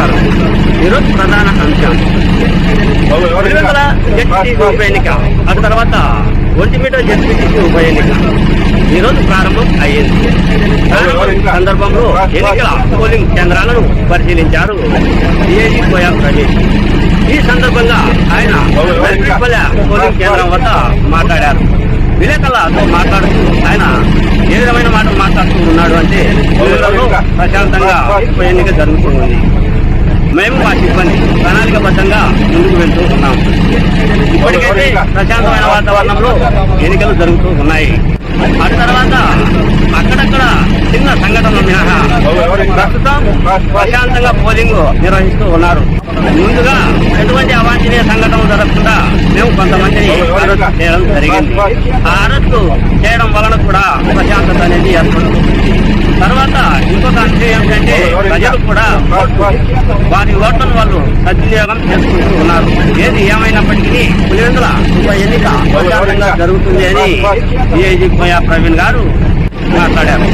ప్రేక్షకులకు నమస్కారం ఈరోజు ప్రధాన అంశం. పులివెందుల జడ్పీటీసీ ఉప ఎన్నిక. ఆ తర్వాత ఒంటిమిట జడ్పీటీసీ ఉప ఎన్నిక. ఈరోజు ప్రారంభం అయ్యింది. సందర్భంలో ఎన్నికల పోలింగ్ కేంద్రాలను పరిశీలించారు డిఐజీ కోయా రమేష్ ఈ సందర్భంగా ఆయన పోలింగ్ కేంద్రం వద్ద మాట్లాడారు. విలేకరులతో మాట్లాడుతూ ఆయన ఏ విధమైన మాటలు మాట్లాడుతూ ఉన్నాడు అంటే ప్రశాంతంగా ఉప ఎన్నిక జరుగుతుంది మేము మా సిబ్బంది ప్రణాళికబద్ధంగా ముందుకు వెళ్తూ ఉన్నాం. ఇప్పటికైతే ప్రశాంతమైన వాతావరణంలో ఎన్నికలు జరుగుతూ ఉన్నాయి. ఆ తర్వాత అక్కడక్కడ చిన్న సంఘటనలు మినహా ప్రస్తుతం ప్రశాంతంగా పోలింగ్ నిర్వహిస్తూ ఉన్నారు. ముందుగా ఎటువంటి అవాంఛనీయ సంఘటనలు జరగకుండా మేము కొంతమందిని అరెస్ట్ చేయడం జరిగింది. ఆ అరెస్టు చేయడం వలన ప్రజలు కూడా వారి ఓట్లను వాళ్ళు సద్వినియోగం చేసుకుంటూ ఉన్నారు. ఏది ఏమైనప్పటికీ పులివెందుల ఉప ఎన్నిక ప్రశాంతంగా జరుగుతుంది అని డిఐజీ కోయా ప్రవీణ్ గారు మాట్లాడారు.